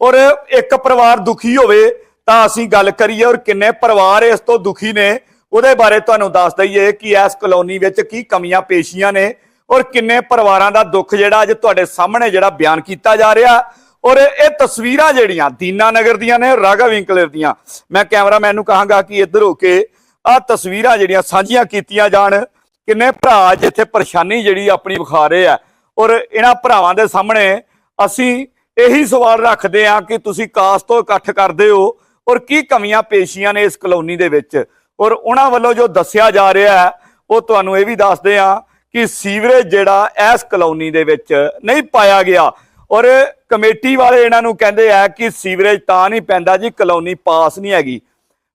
ਔਰ ਇੱਕ ਪਰਿਵਾਰ ਦੁਖੀ ਹੋਵੇ ਤਾਂ ਅਸੀਂ ਗੱਲ ਕਰੀਏ ਔਰ ਕਿੰਨੇ ਪਰਿਵਾਰ ਇਸ ਤੋਂ ਦੁਖੀ ਨੇ, ਉਹਦੇ ਬਾਰੇ ਤੁਹਾਨੂੰ ਦੱਸ ਦਈਏ ਕਿ ਇਸ ਕਲੋਨੀ ਵਿੱਚ ਕੀ ਕਮੀਆਂ ਪੇਸ਼ੀਆਂ ਨੇ ਔਰ ਕਿੰਨੇ ਪਰਿਵਾਰਾਂ ਦਾ ਦੁੱਖ ਜਿਹੜਾ ਅੱਜ ਤੁਹਾਡੇ ਸਾਹਮਣੇ ਜਿਹੜਾ ਬਿਆਨ ਕੀਤਾ ਜਾ ਰਿਹਾ। ਔਰ ਇਹ ਤਸਵੀਰਾਂ ਜਿਹੜੀਆਂ ਦੀਨਾ ਨਗਰ ਦੀਆਂ ਨੇ, ਰਾਘਵ ਵਿੰਕਲਰ ਦੀਆਂ। ਮੈਂ ਕੈਮਰਾਮੈਨ ਨੂੰ ਕਹਾਂਗਾ ਕਿ ਇੱਧਰ ਹੋ ਕੇ ਆਹ ਤਸਵੀਰਾਂ ਜਿਹੜੀਆਂ ਸਾਂਝੀਆਂ ਕੀਤੀਆਂ ਜਾਣ, ਕਿੰਨੇ ਭਰਾ ਜਿੱਥੇ ਪਰੇਸ਼ਾਨੀ ਜਿਹੜੀ ਆਪਣੀ ਵਿਖਾ ਰਹੇ ਆ। ਔਰ ਇਹਨਾਂ ਭਰਾਵਾਂ ਦੇ ਸਾਹਮਣੇ ਅਸੀਂ ਇਹੀ ਸਵਾਲ ਰੱਖਦੇ ਹਾਂ ਕਿ ਤੁਸੀਂ ਕਾਸ ਤੋਂ ਇਕੱਠ ਕਰਦੇ ਹੋ ਔਰ ਕੀ ਕਮੀਆਂ ਪੇਸ਼ੀਆਂ ਨੇ ਇਸ ਕਲੋਨੀ ਦੇ ਵਿੱਚ? ਔਰ ਉਹਨਾਂ ਵੱਲੋਂ ਜੋ ਦੱਸਿਆ ਜਾ ਰਿਹਾ ਹੈ, ਉਹ ਤੁਹਾਨੂੰ ਇਹ ਵੀ ਦੱਸਦੇ ਹਾਂ ਕਿ ਸੀਵਰੇਜ ਜਿਹੜਾ ਇਸ ਕਲੋਨੀ ਦੇ ਵਿੱਚ ਨਹੀਂ ਪਾਇਆ ਗਿਆ। ਔਰ ਕਮੇਟੀ ਵਾਲੇ ਇਹਨਾਂ ਨੂੰ ਕਹਿੰਦੇ ਆ ਕਿ ਸੀਵਰੇਜ ਤਾਂ ਨਹੀਂ ਪੈਂਦਾ ਜੀ, ਕਲੋਨੀ ਪਾਸ ਨਹੀਂ ਹੈਗੀ।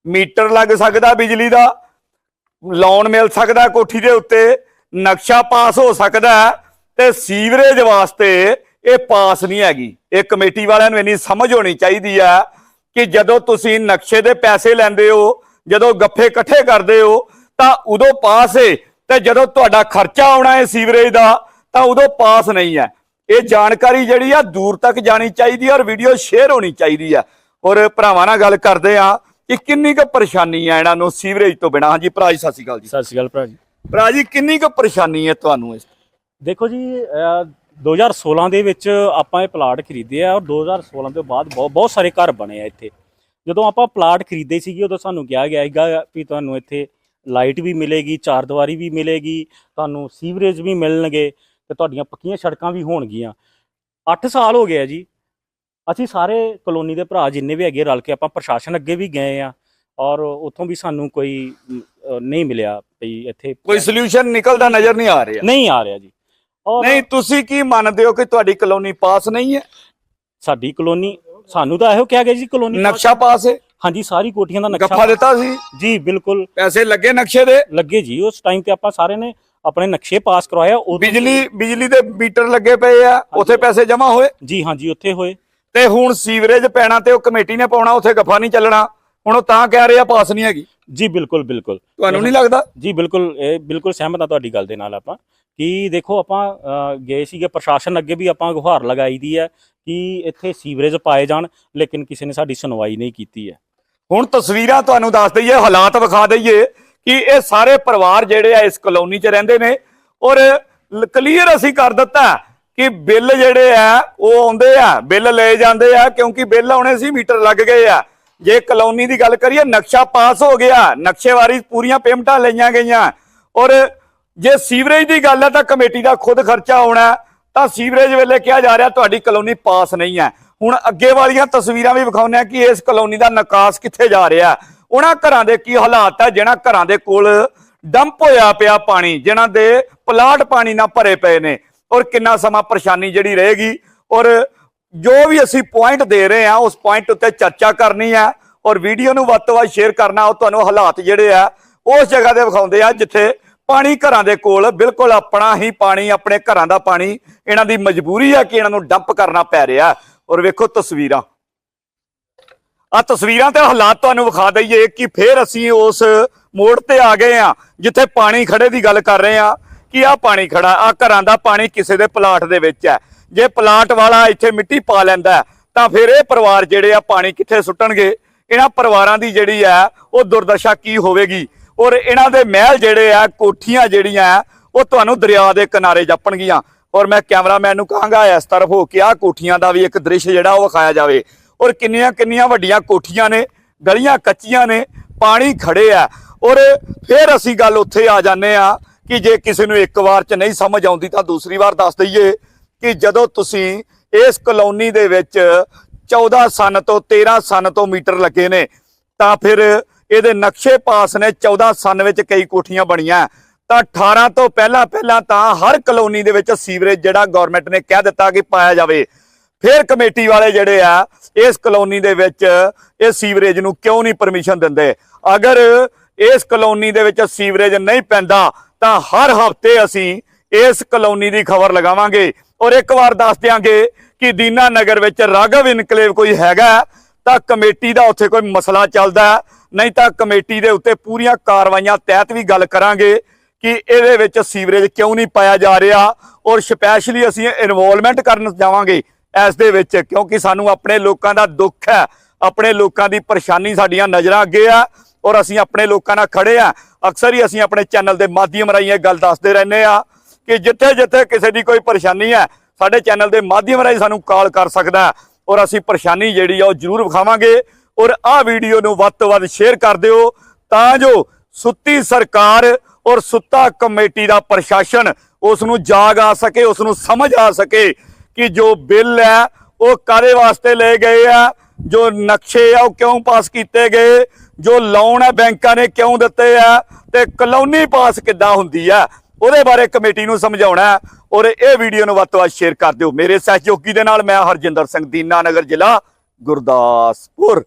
ਮੀਟਰ ਲੱਗ ਸਕਦਾ ਬਿਜਲੀ ਦਾ ਲੋਨ ਮਿਲ ਸਕਦਾ ਕੋਠੀ ਦੇ ਉੱਤੇ, ਨਕਸ਼ਾ ਪਾਸ ਹੋ ਸਕਦਾ ਹੈ। ਤੇ ਸੀਵਰੇਜ ਵਾਸਤੇ ਇਹ ਪਾਸ ਨਹੀਂ ਹੈਗੀ। ਇਹ ਕਮੇਟੀ ਵਾਲਿਆਂ ਨੂੰ ਇੰਨੀ ਸਮਝ ਹੋਣੀ ਚਾਹੀਦੀ ਹੈ ਕਿ ਜਦੋਂ ਤੁਸੀਂ ਨਕਸ਼ੇ ਦੇ ਪੈਸੇ ਲੈਂਦੇ ਹੋ ਜਦੋਂ ਗੱਫੇ ਇਕੱਠੇ ਕਰਦੇ ਹੋ ਤਾਂ ਉਦੋਂ ਪਾਸ ਹੈ ਤੇ ਜਦੋਂ ਤੁਹਾਡਾ ਖਰਚਾ ਆਉਣਾ ਹੈ ਸੀਵਰੇਜ ਦਾ ਤਾਂ ਉਦੋਂ ਪਾਸ ਨਹੀਂ ਹੈ। ਇਹ ਜਾਣਕਾਰੀ ਜਿਹੜੀ ਆ ਦੂਰ ਤੱਕ ਜਾਣੀ ਚਾਹੀਦੀ ਹੈ ਔਰ ਵੀਡੀਓ ਸ਼ੇਅਰ ਹੋਣੀ ਚਾਹੀਦੀ ਹੈ। ਔਰ ਭਰਾਵਾਂ ਨਾਲ ਗੱਲ ਕਰਦੇ ਆ ਕਿ ਕਿੰਨੀ ਕੁ ਪਰੇਸ਼ਾਨੀ ਆ ਇਹਨਾਂ ਨੂੰ ਸੀਵਰੇਜ ਤੋਂ ਬਿਨਾਂ। ਹਾਂਜੀ ਭਰਾ ਜੀ ਸਤਿ ਸ਼੍ਰੀ ਅਕਾਲ ਜੀ। ਸਤਿ ਸ਼੍ਰੀ ਅਕਾਲ ਭਰਾ ਜੀ। ਭਰਾ ਜੀ ਕਿੰਨੀ ਕੁ ਪਰੇਸ਼ਾਨੀ ਹੈ ਤੁਹਾਨੂੰ ਇਸ ਦੇਖੋ ਜੀ 2016 ਦੇ ਵਿੱਚ ਆਪਾਂ ਇਹ ਪਲਾਟ ਖਰੀਦੇ ਆ ਔਰ 2016 ਤੋਂ ਬਾਅਦ ਬਹੁਤ ਬਹੁਤ ਸਾਰੇ ਘਰ ਬਣੇ ਆ ਇੱਥੇ। ਜਦੋਂ ਆਪਾਂ ਪਲਾਟ ਖਰੀਦੇ ਸੀਗੇ ਉਦੋਂ ਸਾਨੂੰ ਕਿਹਾ ਗਿਆ ਸੀਗਾ ਵੀ ਤੁਹਾਨੂੰ ਇੱਥੇ ਲਾਈਟ ਵੀ ਮਿਲੇਗੀ ਚਾਰ ਦੀਵਾਰੀ ਵੀ ਮਿਲੇਗੀ ਤੁਹਾਨੂੰ ਸੀਵਰੇਜ ਵੀ ਮਿਲਣਗੇ ਤੇ ਤੁਹਾਡੀਆਂ ਪੱਕੀਆਂ ਸੜਕਾਂ ਵੀ ਹੋਣਗੀਆਂ। 8 ਸਾਲ ਹੋ ਗਏ ਆ ਜੀ। ਅਸੀਂ ਸਾਰੇ ਕਲੋਨੀ ਦੇ ਭਰਾ ਜਿੰਨੇ ਵੀ ਹੈਗੇ ਰਲ ਕੇ ਆਪਾਂ ਪ੍ਰਸ਼ਾਸਨ ਅੱਗੇ ਵੀ ਗਏ ਆ ਔਰ ਉੱਥੋਂ ਵੀ ਸਾਨੂੰ ਕੋਈ ਨਹੀਂ ਮਿਲਿਆ ਵੀ ਇੱਥੇ ਕੋਈ ਸੋਲੂਸ਼ਨ ਨਿਕਲਦਾ ਨਜ਼ਰ ਨਹੀਂ ਆ ਰਿਹਾ। ਨਹੀਂ ਆ ਰਿਹਾ ਜੀ। ਔਰ ਨਹੀਂ ਤੁਸੀਂ ਕੀ ਮੰਨਦੇ ਹੋ ਕਿ ਤੁਹਾਡੀ ਕਲੋਨੀ ਪਾਸ ਨਹੀਂ ਹੈ? ਸਾਡੀ ਕਲੋਨੀ ਸਾਨੂੰ ਤਾਂ ਇਹੋ ਕਿਹਾ ਗਿਆ ਜੀ ਕਲੋਨੀ ਨਕਸ਼ਾ ਪਾਸ ਹੈ? ਹਾਂਜੀ ਸਾਰੀ ਕੋਠੀਆਂ ਦਾ ਗੱਫਾ ਨਕਸ਼ਾ ਦਿੱਤਾ ਸੀ? ਜੀ ਬਿਲਕੁਲ। ਪੈਸੇ ਲੱਗੇ ਨਕਸ਼ੇ ਦੇ? ਲੱਗੇ ਜੀ ਉਸ ਟਾਈਮ ਤੇ ਆਪਾਂ ਸਾਰੇ ਨੇ ਆਪਣੇ ਨਕਸ਼ੇ ਪਾਸ ਕਰਵਾਇਆ ਬਿਜਲੀ ਬਿਜਲੀ ਦੇ ਮੀਟਰ ਲੱਗੇ ਪਏ ਆ ਉੱਥੇ ਪੈਸੇ ਜਮ੍ਹਾਂ ਹੋਏ? ਜੀ ਹਾਂਜੀ ਉੱਥੇ ਹੋਏ। ਤੇ ਹੁਣ ਸੀਵਰੇਜ ਪੈਣਾ ਤੇ ਉਹ ਕਮੇਟੀ ਨੇ ਪਾਉਣਾ ਉੱਥੇ ਗੱਫਾ ਨਹੀਂ ਚੱਲਣਾ। ਹੁਣ ਉਹ ਤਾਂ ਕਹਿ ਰਹੇ ਆ ਪਾਸ ਨਹੀਂ ਹੈਗੀ। ਜੀ ਬਿਲਕੁਲ ਬਿਲਕੁਲ। ਤੁਹਾਨੂੰ ਨਹੀਂ ਲੱਗਦਾ? ਜੀ ਬਿਲਕੁਲ ਇਹ ਬਿਲਕੁਲ ਸਹਿਮਤ ਹਾਂ ਤੁਹਾਡੀ ਗੱਲ ਦੇ ਨਾਲ ਆਪਾਂ ਕਿ ਦੇਖੋ ਆਪਾਂ ਗਏ ਸੀਗੇ ਪ੍ਰਸ਼ਾਸਨ ਅੱਗੇ ਵੀ ਆਪਾਂ ਗੁਹਾਰ ਲਗਾਈ ਦੀ ਹੈ ਕਿ ਇੱਥੇ ਸੀਵਰੇਜ ਪਾਏ ਜਾਣ ਲੇਕਿਨ ਕਿਸੇ ਨੇ ਸਾਡੀ ਸੁਣਵਾਈ ਨਹੀਂ ਕੀਤੀ ਹੈ। ਹੁਣ ਤਸਵੀਰਾਂ ਤੁਹਾਨੂੰ ਦੱਸ ਦਈਏ ਹਾਲਾਤ ਵਿਖਾ ਦਈਏ ਕਿ ਇਹ ਸਾਰੇ ਪਰਿਵਾਰ ਜਿਹੜੇ ਆ ਇਸ ਕਲੋਨੀ 'ਚ ਰਹਿੰਦੇ ਨੇ ਔਰ ਕਲੀਅਰ ਅਸੀਂ ਕਰ ਦਿੱਤਾ ਕਿ ਬਿੱਲ ਜਿਹੜੇ ਆ ਉਹ ਆਉਂਦੇ ਆ ਬਿੱਲ ਲਏ ਜਾਂਦੇ ਆ ਕਿਉਂਕਿ ਬਿੱਲ ਆਉਣੇ ਸੀ ਮੀਟਰ ਲੱਗ ਗਏ ਆ। ਜੇ ਕਲੋਨੀ ਦੀ ਗੱਲ ਕਰੀਏ, ਨਕਸ਼ਾ ਪਾਸ ਹੋ ਗਿਆ ਨਕਸ਼ੇ ਵਾਰੀ ਪੂਰੀਆਂ ਪੇਮੈਂਟਾਂ ਲਈਆਂ ਗਈਆਂ। ਔਰ ਜੇ ਸੀਵਰੇਜ ਦੀ ਗੱਲ ਹੈ ਤਾਂ ਕਮੇਟੀ ਦਾ ਖੁਦ ਖਰਚਾ ਆਉਣਾ ਤਾਂ ਸੀਵਰੇਜ ਵੇਲੇ ਕਿਹਾ ਜਾ ਰਿਹਾ, ਤੁਹਾਡੀ ਕਲੋਨੀ ਪਾਸ ਨਹੀਂ ਹੈ। ਹੁਣ ਅੱਗੇ ਵਾਲੀਆਂ ਤਸਵੀਰਾਂ ਵੀ ਵਿਖਾਉਂਦੇ ਆ ਕਿ ਇਸ ਕਲੋਨੀ ਦਾ ਨਿਕਾਸ ਕਿੱਥੇ ਜਾ ਰਿਹਾ ਉਹਨਾਂ ਘਰਾਂ ਦੇ ਕੀ ਹਾਲਾਤ ਹੈ, ਜਿਹਨਾਂ ਘਰਾਂ ਦੇ ਕੋਲ ਡੰਪ ਹੋਇਆ ਪਿਆ ਪਾਣੀ ਜਿਨ੍ਹਾਂ ਦੇ ਪਲਾਟ ਪਾਣੀ ਨਾਲ ਭਰੇ ਪਏ ਨੇ। ਔਰ ਕਿੰਨਾ ਸਮਾਂ ਪਰੇਸ਼ਾਨੀ ਜਿਹੜੀ ਰਹੇਗੀ। ਔਰ ਜੋ ਵੀ ਅਸੀਂ ਪੁਆਇੰਟ ਦੇ ਰਹੇ ਆ ਉਸ ਪੁਆਇੰਟ ਉੱਤੇ ਚਰਚਾ ਕਰਨੀ ਆ ਔਰ ਵੀਡੀਓ ਨੂੰ ਵੱਧ ਤੋਂ ਵੱਧ ਸ਼ੇਅਰ ਕਰਨਾ, ਉਹ ਤੁਹਾਨੂੰ ਹਾਲਾਤ ਜਿਹੜੇ ਆ, ਉਸ ਜਗ੍ਹਾ ਦੇ ਵਿਖਾਉਂਦੇ ਆ, ਜਿੱਥੇ ਪਾਣੀ ਘਰਾਂ ਦੇ ਕੋਲ ਬਿਲਕੁਲ ਆਪਣਾ ਹੀ ਪਾਣੀ, ਆਪਣੇ ਘਰਾਂ ਦਾ ਪਾਣੀ ਇਹਨਾਂ ਦੀ ਮਜਬੂਰੀ ਆ ਕਿ ਇਹਨਾਂ ਨੂੰ ਡੰਪ ਕਰਨਾ ਪੈ ਰਿਹਾ। ਔਰ ਵੇਖੋ ਤਸਵੀਰਾਂ। ਆ ਤਸਵੀਰਾਂ ਤੇ ਹਾਲਾਤ ਤੁਹਾਨੂੰ ਵਿਖਾ ਦਈਏ ਕਿ ਫੇਰ ਅਸੀਂ ਉਸ ਮੋੜ ਤੇ ਆ ਗਏ ਆ ਜਿੱਥੇ ਪਾਣੀ ਖੜੇ ਦੀ ਗੱਲ ਕਰ ਰਹੇ ਆ ਕਿ ਆ ਪਾਣੀ ਖੜਾ ਆ ਘਰਾਂ ਦਾ ਪਾਣੀ ਕਿਸੇ ਦੇ ਪਲਾਟ ਦੇ ਵਿੱਚ ਹੈ। ਜੇ ਪਲਾਟ ਵਾਲਾ ਇੱਥੇ ਮਿੱਟੀ ਪਾ ਲੈਂਦਾ ਤਾਂ ਫਿਰ ਇਹ ਪਰਿਵਾਰ ਜਿਹੜੇ ਆ ਪਾਣੀ ਕਿੱਥੇ ਸੁੱਟਣਗੇ? ਇਹਨਾਂ ਪਰਿਵਾਰਾਂ ਦੀ ਜਿਹੜੀ ਆ ਉਹ ਦੁਰਦਸ਼ਾ ਕੀ ਹੋਵੇਗੀ? ਔਰ ਇਹਨਾਂ ਦੇ ਮਹਿਲ ਜਿਹੜੇ ਆ, ਕੋਠੀਆਂ ਜਿਹੜੀਆਂ ਉਹ ਤੁਹਾਨੂੰ ਦਰਿਆ ਦੇ ਕਿਨਾਰੇ ਜਾਪਣਗੀਆਂ। ਔਰ ਮੈਂ ਕੈਮਰਾਮੈਨ ਨੂੰ ਕਹਾਂਗਾ, ਇਸ ਤਰਫ ਹੋ ਕੇ ਆ ਕੋਠੀਆਂ ਦਾ ਵੀ ਇੱਕ ਦ੍ਰਿਸ਼ ਜਿਹੜਾ ਉਹ ਵਿਖਾਇਆ ਜਾਵੇ। ਔਰ ਕਿੰਨੀਆਂ ਕਿੰਨੀਆਂ ਵੱਡੀਆਂ ਕੋਠੀਆਂ ਨੇ, ਗਲੀਆਂ ਕੱਚੀਆਂ ਨੇ, ਪਾਣੀ ਖੜੇ ਆ। ਔਰ ਫਿਰ ਅਸੀਂ ਗੱਲ ਉੱਥੇ ਆ ਜਾਂਦੇ ਆ ਕਿ ਜੇ ਕਿਸੇ ਨੂੰ ਇੱਕ ਵਾਰ ਚ ਨਹੀਂ ਸਮਝ ਆਉਂਦੀ ਤਾਂ ਦੂਸਰੀ ਵਾਰ ਦੱਸ ਦਈਏ। ਕਿ ਜਦੋਂ ਤੁਸੀਂ ਇਸ ਕਲੋਨੀ ਦੇ ਵਿੱਚ 14 ਸਨ ਤੋਂ 13 ਸਨ ਤੋਂ ਮੀਟਰ ਲੱਗੇ ਨੇ, ਤਾਂ ਫਿਰ ਇਹਦੇ ਨਕਸ਼ੇ ਪਾਸ ਨੇ 14 ਸਨ ਵਿੱਚ ਕਈ ਕੋਠੀਆਂ ਬਣੀਆਂ। ਤਾਂ 18 ਤੋਂ ਪਹਿਲਾਂ ਪਹਿਲਾਂ ਤਾਂ ਹਰ ਕਲੋਨੀ ਦੇ ਵਿੱਚ ਸੀਵਰੇਜ ਜਿਹੜਾ ਗਵਰਨਮੈਂਟ ਨੇ ਕਹਿ ਦਿੱਤਾ ਕਿ ਪਾਇਆ ਜਾਵੇ। ਫਿਰ ਕਮੇਟੀ ਵਾਲੇ ਜਿਹੜੇ ਆ, ਇਸ ਕਲੋਨੀ ਦੇ ਵਿੱਚ ਇਹ ਸੀਵਰੇਜ ਨੂੰ ਕਿਉਂ ਨਹੀਂ ਪਰਮਿਸ਼ਨ ਦਿੰਦੇ? ਅਗਰ ਇਸ ਕਲੋਨੀ ਦੇ ਵਿੱਚ ਸੀਵਰੇਜ ਨਹੀਂ ਪੈਂਦਾ, ਤਾਂ ਹਰ ਹਫ਼ਤੇ ਅਸੀਂ ਇਸ ਕਲੋਨੀ ਦੀ ਖਬਰ ਲਗਾਵਾਂਗੇ। ਔਰ ਇੱਕ ਵਾਰ ਦੱਸ ਦਿਆਂਗੇ ਕਿ ਦੀਨਾ ਨਗਰ ਵਿੱਚ ਰਾਘਵ ਇਨਕਲੇਵ ਕੋਈ ਹੈਗਾ ਤਾਂ ਕਮੇਟੀ ਦਾ ਉੱਥੇ ਕੋਈ ਮਸਲਾ ਚੱਲਦਾ ਨਹੀਂ ਤਾਂ ਕਮੇਟੀ ਦੇ ਉੱਤੇ ਪੂਰੀਆਂ ਕਾਰਵਾਈਆਂ ਤਹਿਤ ਵੀ ਗੱਲ ਕਰਾਂਗੇ ਕਿ ਇਹਦੇ ਵਿੱਚ ਸੀਵਰੇਜ ਕਿਉਂ ਨਹੀਂ ਪਾਇਆ ਜਾ ਰਿਹਾ ਔਰ ਸਪੈਸ਼ਲੀ ਅਸੀਂ ਇਨਵੋਲਵਮੈਂਟ ਕਰਨ ਜਾਵਾਂਗੇ ਇਸ ਦੇ ਵਿੱਚ, ਕਿਉਂਕਿ ਸਾਨੂੰ ਆਪਣੇ ਲੋਕਾਂ ਦਾ ਦੁੱਖ ਹੈ। ਆਪਣੇ ਲੋਕਾਂ ਦੀ ਪਰੇਸ਼ਾਨੀ ਸਾਡੀਆਂ ਨਜ਼ਰਾਂ ਅੱਗੇ ਆ ਔਰ ਅਸੀਂ ਆਪਣੇ ਲੋਕਾਂ ਨਾਲ ਖੜੇ ਆ। ਅਕਸਰ ਹੀ ਅਸੀਂ ਆਪਣੇ ਚੈਨਲ ਦੇ ਮਾਧਿਅਮ ਰਾਹੀਂ ਇਹ ਗੱਲ ਦੱਸਦੇ ਰਹਿੰਦੇ ਆ। ਕਿ ਜਿੱਥੇ ਜਿੱਥੇ ਕਿਸੇ ਦੀ ਕੋਈ ਪਰੇਸ਼ਾਨੀ ਹੈ, ਸਾਡੇ ਚੈਨਲ ਦੇ ਮਾਧਿਅਮ ਰਾਹੀਂ ਸਾਨੂੰ ਕਾਲ ਕਰ ਸਕਦਾ ਔਰ ਅਸੀਂ ਪਰੇਸ਼ਾਨੀ ਜਿਹੜੀ ਆ ਉਹ ਜ਼ਰੂਰ ਵਿਖਾਵਾਂਗੇ ਔਰ ਆਹ ਵੀਡੀਓ ਨੂੰ ਵੱਧ ਤੋਂ ਵੱਧ ਸ਼ੇਅਰ ਕਰ ਦਿਓ ਤਾਂ ਜੋ ਸੁੱਤੀ ਸਰਕਾਰ ਔਰ ਸੁੱਤਾ ਕਮੇਟੀ ਦਾ ਪ੍ਰਸ਼ਾਸਨ ਉਸ ਨੂੰ ਜਾਗ ਆ ਸਕੇ, ਉਸ ਨੂੰ ਸਮਝ ਆ ਸਕੇ ਕਿ ਜੋ ਬਿੱਲ ਹੈ ਉਹ ਕਾਦੇ ਵਾਸਤੇ ਲਏ ਗਏ ਆ, ਜੋ ਨਕਸ਼ੇ ਆ ਉਹ ਕਿਉਂ ਪਾਸ ਕੀਤੇ ਗਏ, ਜੋ ਲੋਨ ਹੈ ਬੈਂਕਾਂ ਨੇ ਕਿਉਂ ਦਿੱਤੇ ਆ ਤੇ ਕਲੋਨੀ ਪਾਸ ਕਿੱਦਾਂ ਹੁੰਦੀ ਆ ਉਹਦੇ ਬਾਰੇ ਕਮੇਟੀ ਨੂੰ ਸਮਝਾਉਣਾ ਔਰ ਇਹ ਵੀਡੀਓ ਨੂੰ ਵੱਧ ਤੋਂ ਵੱਧ ਸ਼ੇਅਰ ਕਰ ਦਿਓ। ਮੇਰੇ ਸਹਿਯੋਗੀ ਦੇ ਨਾਲ ਮੈਂ ਹਰਜਿੰਦਰ ਸਿੰਘ ਦੀਨਾ ਨਗਰ ਜ਼ਿਲ੍ਹਾ ਗੁਰਦਾਸਪੁਰ।